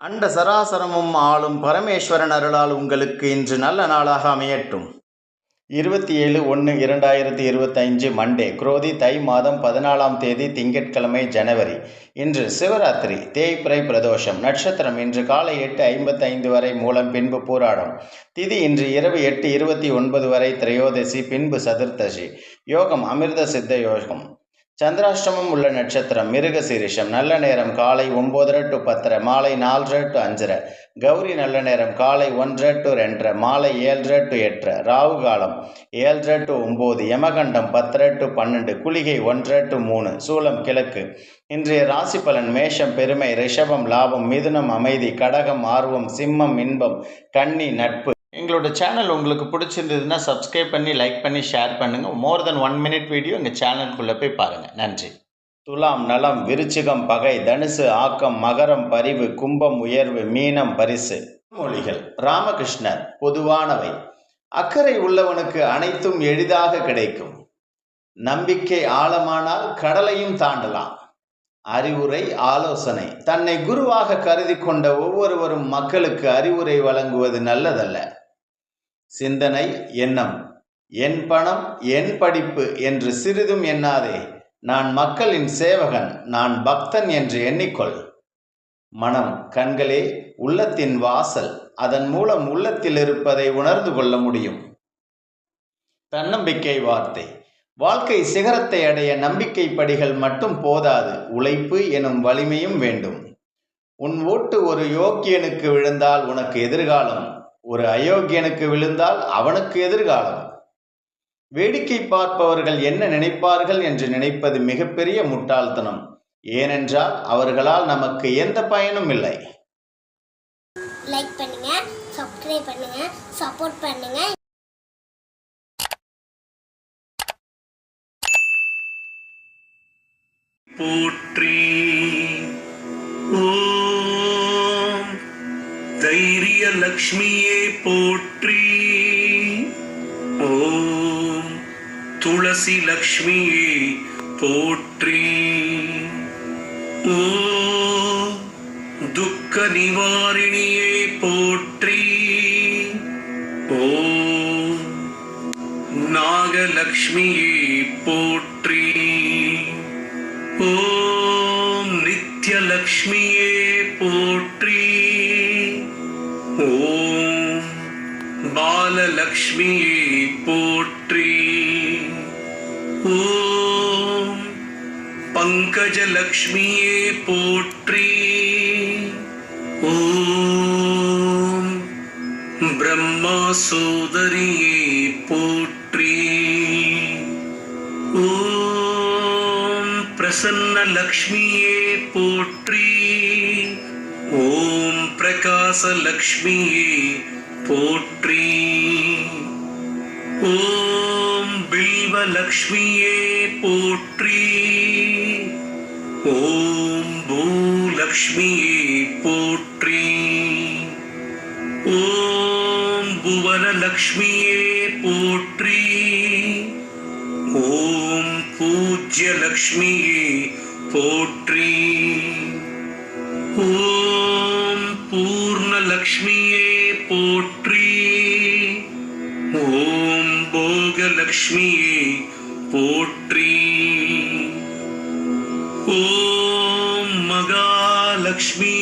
அண்ட சராசரமும் ஆளும் பரமேஸ்வரன் அருளால் உங்களுக்கு இன்று நல்ல நாளாக அமையட்டும். இருபத்தி ஏழு ஒன்று இரண்டாயிரத்தி இருபத்தைந்து மண்டே குரோதி தை மாதம் பதினாலாம் தேதி திங்கட்கிழமை ஜனவரி. இன்று சிவராத்திரி தேய்பிறை பிரதோஷம். நட்சத்திரம் இன்று காலை எட்டு ஐம்பத்தைந்து வரை மூலம் பின்பு பூராடம். திதி இன்று இரவு எட்டு இருபத்தி ஒன்பது வரை திரையோதசி பின்பு சதுர்த்தசி. யோகம் அமிர்த சித்த யோகம். சந்திராஷ்டமம் உள்ள நட்சத்திரம் மிருக சீரிஷம் நல்ல நேரம் காலை ஒம்போதரை டு பத்தரை மாலை நாலரை டு அஞ்சரை கௌரி நல்ல நேரம் காலை ஒன்றரை டு ரெண்டரை மாலை ஏழரை டு எட்டரை ராகு காலம் ஏழரை டு ஒம்பது யமகண்டம் பத்தரை டு பன்னெண்டு குளிகை ஒன்றரை டு மூணு சூலம் கிழக்கு. இன்றைய ராசி பலன் மேஷம் பெருமை ரிஷபம் லாபம் மிதுனம் அமைதி கடகம் ஆர்வம் சிம்மம் இன்பம் கன்னி நட்பு. எங்களோட சேனல் உங்களுக்கு பிடிச்சிருந்ததுன்னா சப்ஸ்கிரைப் பண்ணி லைக் பண்ணி ஷேர் பண்ணுங்கள் more then one minute video எங்கள் சேனலுக்குள்ளே போய் பாருங்கள் நன்றி. துலாம் நலம் விருச்சிகம் பகை தனுசு ஆக்கம் மகரம் பரிவு கும்பம் உயர்வு மீனம் பரிசு. மொழிகள். ராமகிருஷ்ணர் பொதுவானவை. அக்கறை உள்ளவனுக்கு அனைத்தும் எளிதாக கிடைக்கும். நம்பிக்கை ஆழமானால் கடலையும் தாண்டலாம். அறிவுரை ஆலோசனை. தன்னை குருவாக கருதி கொண்ட ஒவ்வொருவரும் மக்களுக்கு அறிவுரை வழங்குவது நல்லதல்ல. சிந்தனை எண்ணம். என் பணம் என் படிப்பு என்று சிறிதும் எண்ணாதே. நான் மக்களின் சேவகன் நான் பக்தன் என்று எண்ணிக்கொள். மனம் கண்களே உள்ளத்தின் வாசல். அதன் மூலம் உள்ளத்தில் இருப்பதை உணர்ந்து கொள்ள முடியும். தன்னம்பிக்கை வார்த்தை. வாழ்க்கை சிகரத்தை அடைய நம்பிக்கை படிகள் மட்டும் போதாது. உழைப்பு எனும் வலிமையும் வேண்டும். உன் ஓட்டு ஒரு யோக்கியனுக்கு விழுந்தால் உனக்கு எதிர்காலம். ஒரு அயோக்கியனுக்கு விழுந்தால் அவனுக்கு எதிர்காலம். வேடிக்கை பார்ப்பவர்கள் என்ன நினைப்பார்கள் என்று நினைப்பது மிகப்பெரிய முட்டாள்தனம். ஏனென்றால் அவர்களால் நமக்கு எந்த பயனும் இல்லை. லைக் பண்ணுங்க சப்ஸ்கிரைப் பண்ணுங்க சப்போர்ட் பண்ணுங்க. போற்றி. தைரிய லக்ஷ்மியே போற்றி ஓம் துளசி லக்ஷ்மியே போற்றி ஓம் துக்க நிவாரிணியே போற்றி ஓம் நாகலக்ஷ்மியே போற்றி ஓம் நித்யலக்ஷ்மியே போற்றி பாலலக்ஷ்மியே போற்றி ஓம் பங்கஜலக்ஷ்மியே போற்றி ஓம் பிரம்மா சோதரியே போற்றி ஓம் பிரசன்ன லக்ஷ்மியே போற்றி ஓம் பில்வ லக்ஷ்மியே போற்றி ஓம் பூலக்ஷ்மியே போற்றி ஓம் புவனலக்ஷ்மியே போற்றி ஓம் பூஜ்யலக்ஷ்மியே போற்றி ஓம் பூர்ணலக்ஷ்மியே லக்ஷ்மியே போற்றி. ஓம் மகாலக்ஷ்மி.